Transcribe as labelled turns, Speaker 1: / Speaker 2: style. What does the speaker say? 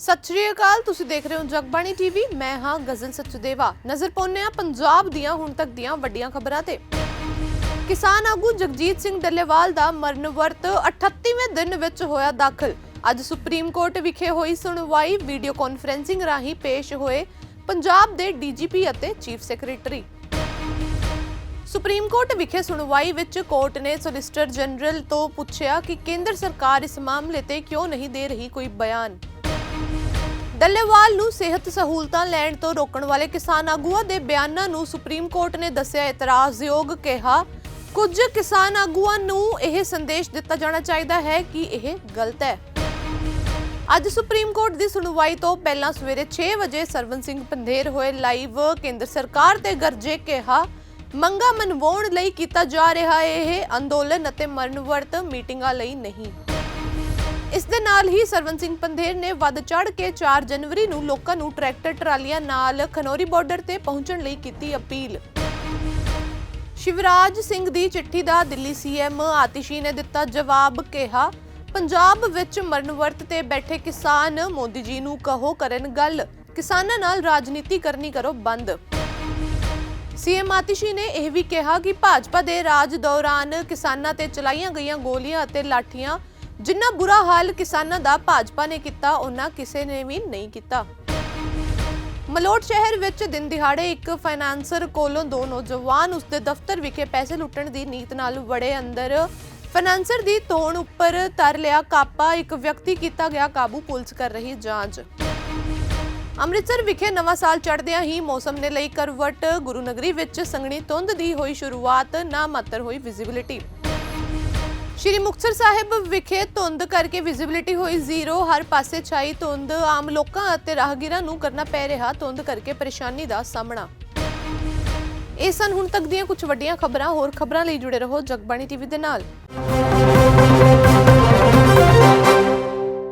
Speaker 1: ਸਤਿ ਸ਼੍ਰੀ ਅਕਾਲ, ਤੁਸੀਂ ਦੇਖ ਰਹੇ ਹੋ ਜਗਬਾਣੀ ਟੀਵੀ। ਮੈਂ ਹਾਂ ਗਜ਼ਲ ਸਚਦੇਵਾ। ਨਜ਼ਰ ਪਾਉਂਦੇ ਹਾਂ ਪੰਜਾਬ ਦੀਆਂ, ਹੁਣ ਤੱਕ ਦੀਆਂ ਵੱਡੀਆਂ ਖਬਰਾਂ ਤੇ। ਕਿਸਾਨ ਆਗੂ ਜਗਜੀਤ ਸਿੰਘ ਡੱਲੇਵਾਲ ਦਾ ਮਰਨ ਵਰਤ 38ਵੇਂ ਦਿਨ ਵਿੱਚ ਹੋਇਆ ਦਾਖਲ। ਅੱਜ ਸੁਪਰੀਮ ਕੋਰਟ ਵਿਖੇ ਹੋਈ ਸੁਣਵਾਈ ਵੀਡੀਓ ਕਾਨਫਰੈਂਸਿੰਗ ਰਾਹੀਂ ਪੇਸ਼ ਹੋਏ ਪੰਜਾਬ ਦੇ ਡੀਜੀਪੀ ਅਤੇ ਚੀਫ ਸੈਕਟਰੀ। ਸੁਪਰੀਮ ਕੋਰਟ ਵਿਖੇ ਸੁਣਵਾਈ ਵਿੱਚ ਕੋਰਟ ਨੇ ਸੋਲਿਸਟਰ ਜਨਰਲ ਤੋਂ ਪੁੱਛਿਆ ਕਿ ਕੇਂਦਰ ਸਰਕਾਰ ਇਸ ਮਾਮਲੇ ਤੇ ਕਿਉਂ ਨਹੀਂ ਦੇ ਰਹੀ ਕੋਈ ਬਿਆਨ। ਡੱਲੇਵਾਲ ਨੂੰ ਸਿਹਤ ਸਹੂਲਤਾਂ ਲੈਣ ਤੋਂ ਰੋਕਣ ਵਾਲੇ ਕਿਸਾਨ ਆਗੂਆਂ ਦੇ ਬਿਆਨਾਂ ਨੂੰ ਸੁਪਰੀਮ ਕੋਰਟ ਨੇ ਦੱਸਿਆ ਇਤਰਾਜ਼ਯੋਗ ਕਿਹਾ। ਕੁਝ ਕਿਸਾਨ ਆਗੂਆਂ ਨੂੰ ਇਹ ਸੰਦੇਸ਼ ਦਿੱਤਾ ਜਾਣਾ ਚਾਹੀਦਾ ਹੈ ਕਿ ਇਹ ਗਲਤ ਹੈ। ਅੱਜ ਸੁਪਰੀਮ ਕੋਰਟ ਦੀ ਸੁਣਵਾਈ ਤੋਂ ਪਹਿਲਾਂ ਸਵੇਰੇ 6 ਵਜੇ ਸਰਵਨ ਸਿੰਘ ਪੰਧੇਰ ਹੋਏ ਲਾਈਵ ਕੇਂਦਰ ਸਰਕਾਰ ਤੇ ਗਰਜੇ ਕਿਹਾ, ਮੰਗਾ ਮਨਵਾਉਣ ਲਈ ਕੀਤਾ ਜਾ ਰਿਹਾ ਇਹ ਅੰਦੋਲਨ ਅਤੇ ਮਰਨਵਰਤ ਮੀਟਿੰਗਾਂ ਲਈ ਨਹੀਂ। ਇਸ ਦੇ ਨਾਲ ਹੀ ਸਰਵਨ ਸਿੰਘ ਪੰਧੇਰ ਨੇ ਵੱਧ ਚੜ ਕੇ 4 ਜਨਵਰੀ ਨੂੰ ਲੋਕਾਂ ਨੂੰ ਟਰੈਕਟਰ ਟਰਾਲੀਆਂ ਨਾਲ ਖਨੌਰੀ ਬਾਰਡਰ ਤੇ ਪਹੁੰਚਣ ਲਈ ਕੀਤੀ ਅਪੀਲ। ਸ਼ਿਵਰਾਜ ਸਿੰਘ ਦੀ ਚਿੱਠੀ ਦਾ ਦਿੱਲੀ ਸੀਐਮ ਆਤਿਸ਼ੀ ਨੇ ਦਿੱਤਾ ਜਵਾਬ, ਕਿਹਾ, ਪੰਜਾਬ ਵਿੱਚ ਮਰਨ ਵਰਤ ਤੇ ਬੈਠੇ ਕਿਸਾਨ, ਮੋਦੀ ਜੀ ਨੂੰ ਕਹੋ ਕਰਨ ਗੱਲ। ਕਿਸਾਨਾਂ ਨਾਲ ਰਾਜਨੀਤੀ ਕਰਨੀ ਕਰੋ ਬੰਦ। ਸੀਐਮ ਆਤਿਸ਼ੀ ਨੇ ਇਹ ਵੀ ਕਿਹਾ ਕਿ ਭਾਜਪਾ ਦੇ ਰਾਜ ਦੌਰਾਨ ਕਿਸਾਨਾਂ ਤੇ ਚਲਾਈਆਂ ਗਈਆਂ ਗੋਲੀਆਂ ਅਤੇ ਲਾਠੀਆਂ ਜਿੰਨਾ ਬੁਰਾ ਹਾਲ ਕਿਸਾਨਾਂ ਦਾ ਭਾਜਪਾ ਨੇ ਕੀਤਾ ਉਹਨਾਂ ਕਿਸੇ ਨੇ ਵੀ ਨਹੀਂ ਕੀਤਾ। ਮਲੋਟ ਸ਼ਹਿਰ ਵਿੱਚ ਦਿਨ ਦਿਹਾੜੇ ਇੱਕ ਫਾਈਨਾਂਸਰ ਕੋਲੋਂ ਦੋ ਨੌਜਵਾਨ ਉਸਦੇ ਦਫ਼ਤਰ ਵਿਖੇ ਪੈਸੇ ਲੁੱਟਣ ਦੀ ਨੀਤ ਨਾਲ ਵੜੇ ਅੰਦਰ। ਫਾਈਨਾਂਸਰ ਦੀ ਤੋਣ ਉੱਪਰ ਤਰ ਲਿਆ ਕਾਪਾ, ਇੱਕ ਵਿਅਕਤੀ ਕੀਤਾ ਗਿਆ ਕਾਬੂ ਪੁਲਿਸ ਕਰ ਰਹੀ ਜਾਂਚ। ਅੰਮ੍ਰਿਤਸਰ ਵਿਖੇ ਨਵਾਂ ਸਾਲ ਚੜ੍ਹਦਿਆਂ ਹੀ ਮੌਸਮ ਨੇ ਲਈ ਕਰਵਟ। ਗੁਰੂ ਨਗਰੀ ਵਿੱਚ ਸੰਘਣੀ ਧੁੰਦ ਦੀ ਹੋਈ ਸ਼ੁਰੂਆਤ, ਨਾ ਮਾਤਰ ਹੋਈ ਵਿਜ਼ਿਬਿਲਿਟੀ ਸ਼੍ਰੀ ਮੁਕਤਸਰ ਸਾਹਿਬ ਵਿਖੇ ਧੁੰਦ ਕਰਕੇ ਵਿਜ਼ਿਬਿਲਿਟੀ ਹੋਈ ਜ਼ੀਰੋ ਹਰ ਪਾਸੇ ਛਾਈ ਧੁੰਦ। ਆਮ ਲੋਕਾਂ ਅਤੇ ਰਾਹਗੀਰਾਂ ਨੂੰ ਕਰਨਾ ਪੈ ਰਿਹਾ ਧੁੰਦ ਕਰਕੇ ਪਰੇਸ਼ਾਨੀ ਦਾ ਸਾਹਮਣਾ। ਇਹ ਸਨ ਹੁਣ ਤੱਕ ਦੀਆਂ ਕੁਝ ਵੱਡੀਆਂ ਖਬਰਾਂ। ਹੋਰ ਖਬਰਾਂ ਲਈ ਜੁੜੇ ਰਹੋ ਜਗਬਾਣੀ ਟੀਵੀ ਦੇ ਨਾਲ।